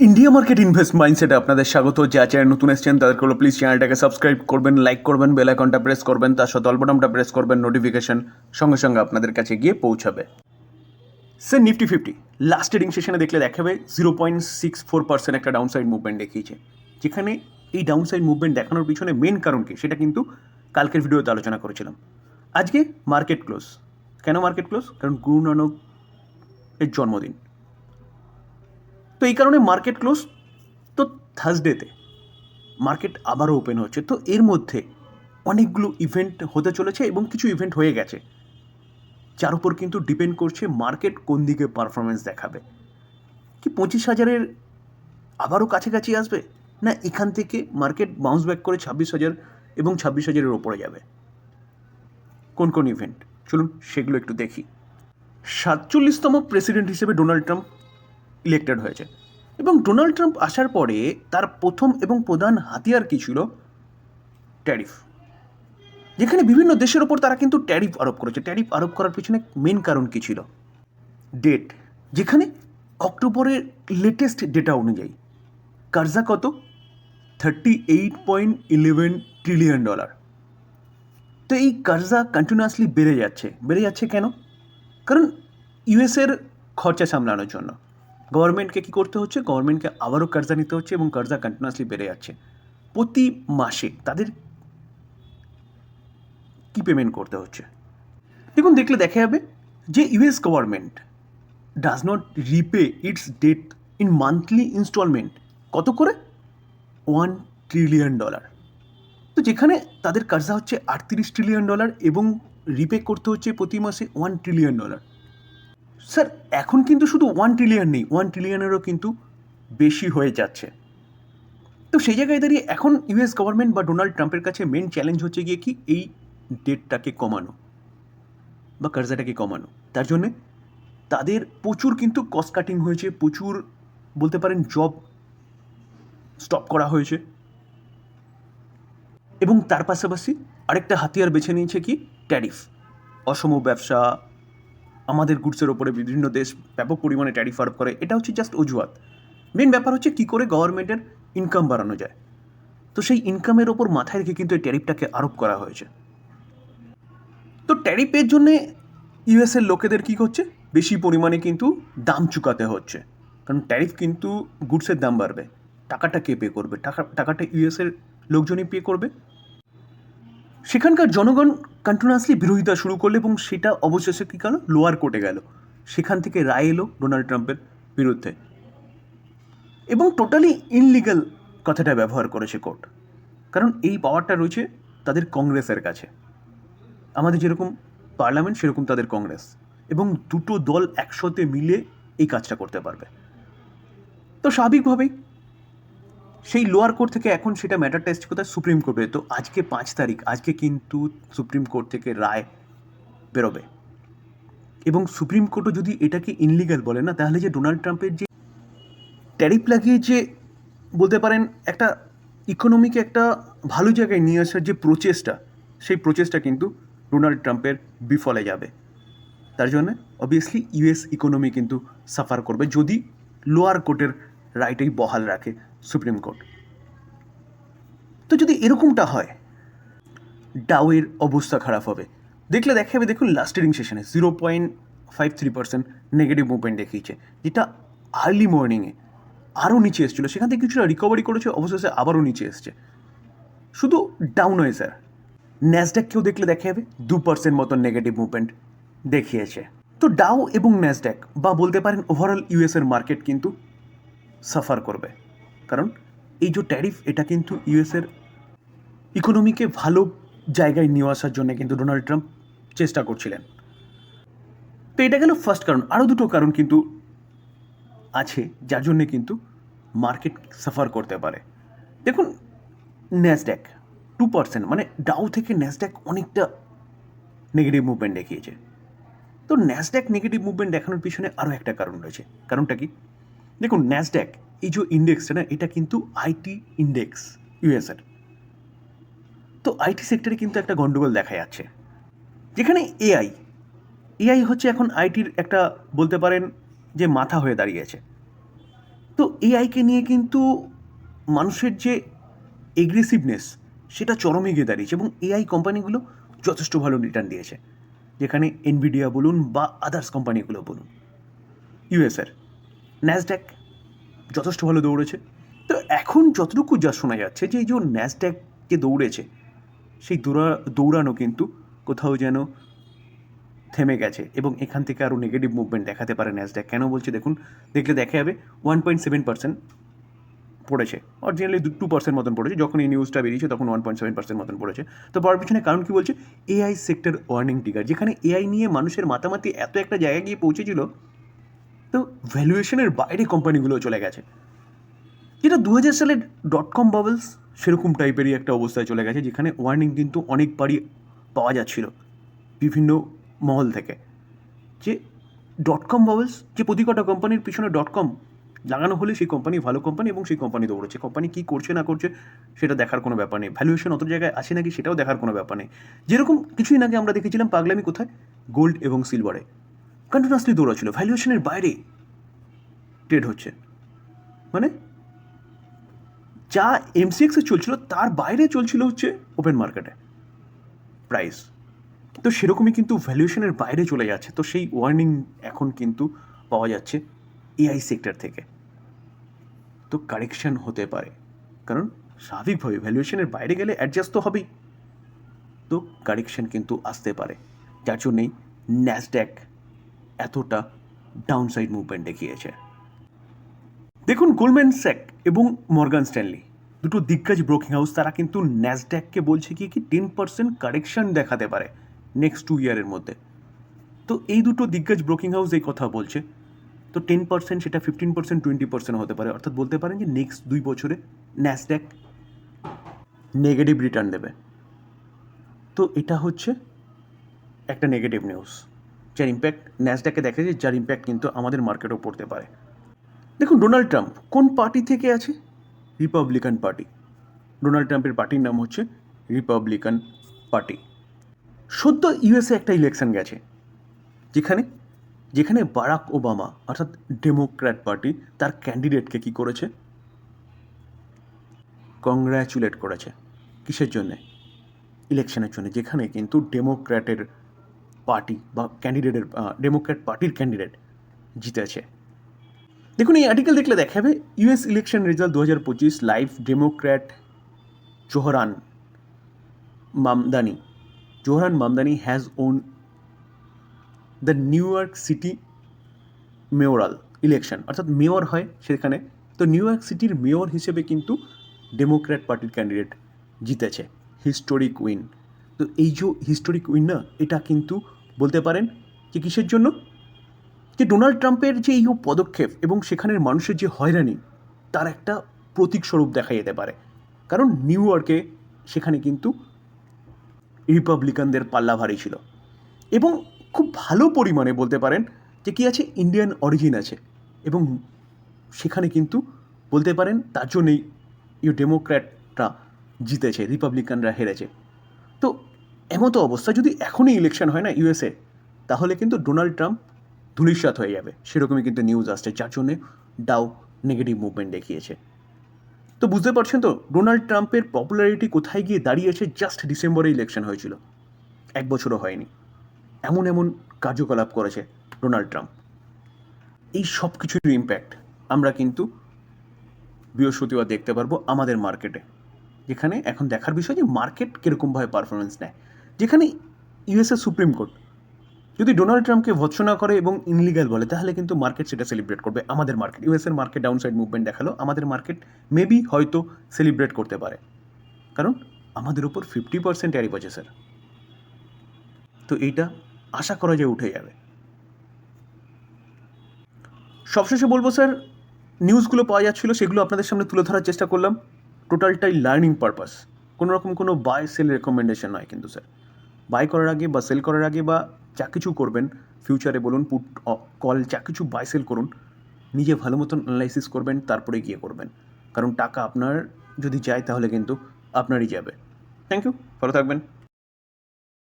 India market invest মাইন্ডসেটে আপনাদের স্বাগত। যা চ্যানেল নতুন এসছেন, তাদেরকে হলো প্লিজ চ্যানেলটাকে সাবস্ক্রাইব করবেন লাইক করবেন বেল আইকনটা প্রেস করবেন, তার সাথে অল্পটামটা প্রেস করবেন নোটিফিকেশন সঙ্গে সঙ্গে আপনাদের কাছে গিয়ে পৌঁছাবে। সে নিফটি ফিফটি লাস্ট ট্রেডিং সেশনে দেখলে দেখাবে zero point six four percent একটা ডাউন সাইড মুভমেন্ট দেখিয়েছে। যেখানে এই ডাউন সাইড মুভমেন্ট দেখানোর পিছনে মেন কারণ কি, সেটা কিন্তু কালকের ভিডিওতে আলোচনা করেছিলাম। আজকে মার্কেট ক্লোজ কেন মার্কেট ক্লোজ কারণ গুরু নানক এর জন্মদিন। তো এই কারণে মার্কেট ক্লোজ তো থার্সডেতে মার্কেট আবারও ওপেন হচ্ছে। তো এর মধ্যে অনেকগুলো ইভেন্ট হতে চলেছে এবং কিছু ইভেন্ট হয়ে গেছে। যার উপর কিন্তু ডিপেন্ড করছে মার্কেট কোন দিকে পারফরমেন্স দেখাবে। কি পঁচিশ হাজারের আবারও কাছাকাছি আসবে? না, এখান থেকে মার্কেট বাউন্স ব্যাক করে ছাব্বিশ হাজার এবং ছাব্বিশ হাজারের ওপরে যাবে। কোন কোন ইভেন্ট চলুন সেগুলো একটু দেখি। সাতচল্লিশতম প্রেসিডেন্ট হিসেবে ডোনাল্ড ট্রাম্প ইলেক্টেড হয়েছে। এবং ডোনাল্ড ট্রাম্প আসার পরে তার প্রথম এবং প্রধান হাতিয়ার কী ছিল? ট্যারিফ। যেখানে বিভিন্ন দেশের ওপর তারা কিন্তু ট্যারিফ আরোপ করেছে। ট্যারিফ আরোপ করার পিছনে মেন কারণ কী ছিল? ডেট যেখানে অক্টোবরের লেটেস্ট ডেটা অনুযায়ী কার্জা কত? Thirty eight point eleven trillion dollar তো এই কার্জা কন্টিনিউয়াসলি বেড়ে যাচ্ছে। বেড়ে যাচ্ছে কেন? কারণ ইউএসের খরচা সামলানোর জন্য। গভর্নমেন্টকে কী করতে হচ্ছে? গভর্নমেন্টকে আবারও কার্জা নিতে হচ্ছে এবং কার্জা কন্টিনিউয়াসলি বেড়ে যাচ্ছে। প্রতি মাসে তাদের কি পেমেন্ট করতে হচ্ছে? দেখুন, দেখলে দেখা যাবে যে US government does not repay its debt in monthly instalment কত করে? ওয়ান ট্রিলিয়ন ডলার তো যেখানে তাদের কার্জা হচ্ছে আটত্রিশ ট্রিলিয়ন ডলার এবং রিপে করতে হচ্ছে প্রতি মাসে ওয়ান ট্রিলিয়ন ডলার স্যার, এখন কিন্তু শুধু ওয়ান ট্রিলিয়ন নেই ওয়ান ট্রিলিয়নেরও কিন্তু বেশি হয়ে যাচ্ছে। তো সেই জায়গায় দাঁড়িয়ে এখন ইউএস গভর্নমেন্ট বা ডোনাল্ড ট্রাম্পের কাছে মেন চ্যালেঞ্জ হচ্ছে গিয়ে কি এই ডেটটাকে কমানো বা কার্জাটাকে কমানো। তার জন্যে তাদের প্রচুর কিন্তু কস্ট কাটিং হয়েছে, প্রচুর বলতে পারেন জব স্টপ করা হয়েছে। এবং তার পাশাপাশি আরেকটা হাতিয়ার বেছে নিয়েছে কি? ট্যারিফ অসম ব্যবসা আমাদের গুডসের ওপরে বিভিন্ন দেশ ব্যাপক পরিমাণে ট্যারিফ আরোপ করে, এটা হচ্ছে জাস্ট অজুহাত। মেন ব্যাপার হচ্ছে কী করে গভর্নমেন্টের ইনকাম বাড়ানো যায়। তো সেই ইনকামের ওপর মাথায় রেখে কিন্তু এই ট্যারিফটাকে আরোপ করা হয়েছে। তো ট্যারিফের জন্যে ইউএসের লোকেদের কী হচ্ছে? বেশি পরিমাণে কিন্তু দাম চুকাতে হচ্ছে। কারণ ট্যারিফ কিন্তু গুডসের দাম বাড়বে। টাকাটা কে পে করবে? টাকা, টাকাটা ইউএসের লোকজনই পে করবে। সেখানকার জনগণ কন্টিনিউয়াসলি বিরোধিতা শুরু করল এবং সেটা অবশেষে কী গেল? লোয়ার কোর্টে গেল। সেখান থেকে রায় এলো ডোনাল্ড ট্রাম্পের বিরুদ্ধে। এবং টোটালি ইনলিগাল কথাটা ব্যবহার করেছে কোর্ট কারণ এই পাওয়ারটা রয়েছে তাদের কংগ্রেসের কাছে। আমাদের যেরকম পার্লামেন্ট সেরকম তাদের কংগ্রেস এবং দুটো দল একসাথে মিলে এই কাজটা করতে পারবে। তো স্বাভাবিকভাবেই সেই লোয়ার কোর্ট থেকে এখন সেটা ম্যাটার টেস্ট কোথায়? সুপ্রিম কোর্টে তো আজকে পাঁচ তারিখ, আজকে কিন্তু সুপ্রিম কোর্ট থেকে রায় বেরোবে। এবং সুপ্রিম কোর্টও যদি এটাকে ইনলিগাল বলে না, তাহলে যে ডোনাল্ড ট্রাম্পের যে ট্যারিফ লাগিয়ে যে বলতে পারেন একটা ইকোনমিকে একটা ভালো জায়গায় নিয়ে আসার যে প্রচেষ্টা, সেই প্রচেষ্টা কিন্তু ডোনাল্ড ট্রাম্পের বিফলে যাবে। তার জন্য অবভিয়াসলি ইউএস ইকোনমি কিন্তু সাফার করবে। যদি লোয়ার কোর্টের রাইটেই বহাল রাখে সুপ্রিম কোর্ট। তো যদি এরকমটা হয়, ডাউয়ের অবস্থা খারাপ হবে। দেখলে দেখা যাবে দেখুন লাস্ট ট্রেডিং সেশনে zero point five three percent negative movement দেখিয়েছে, যেটা আর্লি মর্নিংয়ে আরও নিচে এসেছিল। সেখান থেকে কিছুটা রিকভারি করেছে, অবশেষে আবারও নিচে এসছে। শুধু ডাউন হয়ে স্যার ন্যাসড্যাক কেউ দেখলে দেখা যাবে দু পার্সেন্ট মতন নেগেটিভ মুভমেন্ট দেখিয়েছে। তো ডাউ এবং ন্যাসড্যাক বা বলতে পারেন ওভারঅল ইউএসের মার্কেট কিন্তু সাফার করবে। কারণ এই যে ট্যারিফ, এটা কিন্তু ইউএসের ইকোনমিকে ভালো জায়গায় নিয়ে আসার জন্য কিন্তু ডোনাল্ড ট্রাম্প চেষ্টা করছিলেন। তো এটা গেল ফার্স্ট কারণ। আরও দুটো কারণ কিন্তু আছে, যার জন্যে কিন্তু মার্কেট সাফার করতে পারে। দেখুন ন্যাসড্যাক টু পার্সেন্ট মানে ডাউ থেকে ন্যাসড্যাক অনেকটা নেগেটিভ মুভমেন্ট দেখিয়েছে। তো ন্যাসড্যাক নেগেটিভ মুভমেন্ট দেখানোর পিছনে আরও একটা কারণ রয়েছে। কারণটা কি? দেখুন ন্যাসড্যাক এই যে ইন্ডেক্সটা না, এটা কিন্তু আইটি ইন্ডেক্স ইউএসের তো আইটি সেক্টরে কিন্তু একটা গন্ডগোল দেখা যাচ্ছে। যেখানে এআই এআই হচ্ছে এখন আইটির একটা বলতে পারেন যে মাথা হয়ে দাঁড়িয়েছে তো এআইকে নিয়ে কিন্তু মানুষের যে এগ্রেসিভনেস সেটা চরমে গিয়ে দাঁড়িয়েছে এবং এআই কোম্পানিগুলো যথেষ্ট ভালো রিটার্ন দিয়েছে। যেখানে এনভিডিয়া বলুন বা আদার্স কোম্পানিগুলো বলুন ইউএসের ন্যাসড্যাক যথেষ্ট ভালো দৌড়েছে। তো এখন যতটুকু যা শোনা যাচ্ছে যে এই যে ন্যাসড্যাক যে দৌড়েছে, সেই দৌড়া, দৌড়ানো কিন্তু কোথাও যেন থেমে গেছে এবং এখান থেকে আরও নেগেটিভ মুভমেন্ট দেখাতে পারে ন্যাসড্যাক কেন বলছে দেখুন, দেখলে দেখা যাবে ওয়ান পয়েন্ট সেভেন পার্সেন্ট পড়েছে অরিজিনালি টু পার্সেন্ট মতন পড়েছে, যখন এই নিউজটা বেরিয়েছে তখন ওয়ান পয়েন্ট সেভেন পার্সেন্ট মতন পড়েছে। তো পড়ার পিছনে কারণ কি বলছে? এআই সেক্টর ওয়ার্নিং টিকার যেখানে এআই নিয়ে মানুষের মাতামাতি এত একটা জায়গায় গিয়ে পৌঁছেছিল তো ভ্যালুয়েশনের বাইরে কোম্পানিগুলো চলে গেছে। যেটা দু হাজার সালের ডট কম বাবলস সেরকম টাইপেরই একটা অবস্থায় চলে গেছে, যেখানে ওয়ার্নিং কিন্তু অনেকবারই পাওয়া যাচ্ছিল বিভিন্ন মহল থেকে। যে ডট কম বাবলস যে প্রতি কটা কোম্পানির পিছনে ডট কম লাগানো হলে সেই কোম্পানি ভালো কোম্পানি এবং সেই কোম্পানি দৌড়েছে কোম্পানি কী করছে, না করছে, সেটা দেখার কোনো ব্যাপার নেই। ভ্যালুয়েশন অত জায়গায় আছে নাকি, সেটাও দেখার কোনো ব্যাপার নেই। যেরকম কিছুদিন আগে আমরা দেখেছিলাম পাগলামি কোথায়? গোল্ড এবং সিলভারে কন্টিনিউয়াসলি দৌড়াচ্ছিল ভ্যালুয়েশনের বাইরে ট্রেড হচ্ছে। মানে যা এমসিএক্সে চলছিল, তার বাইরে চলছিল হচ্ছে ওপেন মার্কেটে প্রাইস তো সেরকমই কিন্তু ভ্যালুয়েশনের বাইরে চলে যাচ্ছে। তো সেই ওয়ার্নিং এখন কিন্তু পাওয়া যাচ্ছে এআই সেক্টর থেকে। তো কারেকশন হতে পারে। কারণ স্বাভাবিকভাবে ভ্যালুয়েশনের বাইরে গেলে অ্যাডজাস্ট তো হবেই। তো কারেকশন কিন্তু আসতে পারে। যার জন্যেই ন্যাসড্যাক এতটা ডাউনসাইড মুভমেন্ট দেখিয়েছে। দেখুন গোল্ডম্যান স্যাক এবং মর্গান স্ট্যানলি দুটো দিগ্গজ ব্রোকিং হাউস তারা কিন্তু ন্যাসড্যাককে বলছে কি কি টেন পার্সেন্ট কারেকশন দেখাতে পারে নেক্সট টু ইয়ারের মধ্যে। তো এই দুটো দিগ্গজ ব্রোকিং হাউস এই কথা বলছে। তো টেন পার্সেন্ট সেটা ফিফটিন পার্সেন্ট টোয়েন্টি পার্সেন্ট হতে পারে। অর্থাৎ বলতে পারেন যে নেক্সট দুই বছরে ন্যাসড্যাক নেগেটিভ রিটার্ন দেবে। তো এটা হচ্ছে একটা নেগেটিভ নিউজ যার ইম্প্যাক্ট ন্যাসড্যাকে দেখা যায়, যার ইম্প্যাক্ট কিন্তু আমাদের মার্কেটেও পড়তে পারে। দেখুন ডোনাল্ড ট্রাম্প কোন পার্টি থেকে আছে? রিপাবলিকান পার্টি ডোনাল্ড ট্রাম্পের পার্টির নাম হচ্ছে রিপাবলিকান পার্টি সদ্য ইউএসএ একটা ইলেকশন গেছে, যেখানে যেখানে বারাক ওবামা অর্থাৎ ডেমোক্র্যাট পার্টি তার ক্যান্ডিডেটকে কি করেছে? কংগ্র্যাচুলেট করেছে। কিসের জন্যে? ইলেকশনের জন্য, যেখানে কিন্তু ডেমোক্র্যাটের পার্টি বা ক্যান্ডিডেটের ডেমোক্র্যাট পার্টির ক্যান্ডিডেট জিতেছে। দেখুন, এই আর্টিকেল দেখলে দেখাবে ইউএস ইলেকশন রেজাল্ট দু হাজার পঁচিশ live Democrat Zohran Mamdani Zohran Mamdani has won the New York City mayoral election অর্থাৎ মেয়র হয় সেখানে। তো নিউ ইয়র্ক সিটির মেয়র হিসেবে কিন্তু ডেমোক্র্যাট পার্টির ক্যান্ডিডেট জিতেছে হিস্টোরিক উইন তো এই যে হিস্টোরিক উইন না, এটা কিন্তু বলতে পারেন যে কিসের জন্য? যে ডোনাল্ড ট্রাম্পের যে এই পদক্ষেপ এবং সেখানের মানুষের যে হয়রানি, তার একটা প্রতীক স্বরূপ দেখা যেতে পারে। কারণ নিউ ইয়র্কে সেখানে কিন্তু রিপাবলিকানদের পাল্লা ভারী ছিল। এবং খুব ভালো পরিমাণে বলতে পারেন যে কী আছে, ইন্ডিয়ান অরিজিন আছে। এবং সেখানে কিন্তু বলতে পারেন তার জন্যই ইউ ডেমোক্র্যাটরা জিতেছে, রিপাবলিকানরা হেরেছে। তো এমতো অবস্থা যদি এখনই ইলেকশন হয় না ইউএসএ তাহলে কিন্তু ডোনাল্ড ট্রাম্প ধূলিসাৎ হয়ে যাবে। সেরকমই কিন্তু নিউজ আসছে, যার জন্যে ডাও নেগেটিভ মুভমেন্ট দেখিয়েছে। তো বুঝতে পারছেন তো ডোনাল্ড ট্রাম্পের পপুলারিটি কোথায় গিয়ে দাঁড়িয়েছে? জাস্ট ডিসেম্বরে ইলেকশন হয়েছিল। এক বছরও হয়নি। এমন এমন কার্যকলাপ করেছে ডোনাল্ড ট্রাম্প এই সব কিছুর ইম্প্যাক্ট আমরা কিন্তু বৃহস্পতিবার দেখতে পারব আমাদের মার্কেটে যেখানে এখন দেখার বিষয় যে মার্কেট কীরকমভাবে পারফরমেন্স নেয়। যেখানে ইউএসএ সুপ্রিম কোর্ট যদি ডোনাল্ড ট্রাম্পকে ভৎসনা করে এবং ইনলিগাল বলে, তাহলে কিন্তু মার্কেট সেটা সেলিব্রেট করবে। আমাদের মার্কেট, ইউএসএর মার্কেট ডাউনসাইড মুভমেন্ট দেখাল। আমাদের মার্কেট মেবি হয়তো সেলিব্রেট করতে পারে। কারণ আমাদের উপর ফিফটি পার্সেন্ট ট্যারিফ আছে, স্যার। তো এইটা আশা করা যায় উঠে যাবে। সবশেষে বলব, স্যার, নিউজগুলো পাওয়া যাচ্ছিল, সেগুলো আপনাদের সামনে তুলে ধরার চেষ্টা করলাম। টোটালটাই লার্নিং পারপাস কোনো রকম কোনো বাই সেল রেকমেন্ডেশন নয় কিন্তু, স্যার। বাই করার আগে বা সেল করার আগে বা যা কিছু করবেন ফিউচারে বলুন পুট কল যা কিছু বাই সেল করুন, নিজে ভালো মতন অ্যানালাইসিস করবেন, তারপরে গিয়ে করবেন। কারণ টাকা আপনার যদি যায় তাহলে কিন্তু আপনারই যাবে। থ্যাংক ইউ ভালো থাকবেন।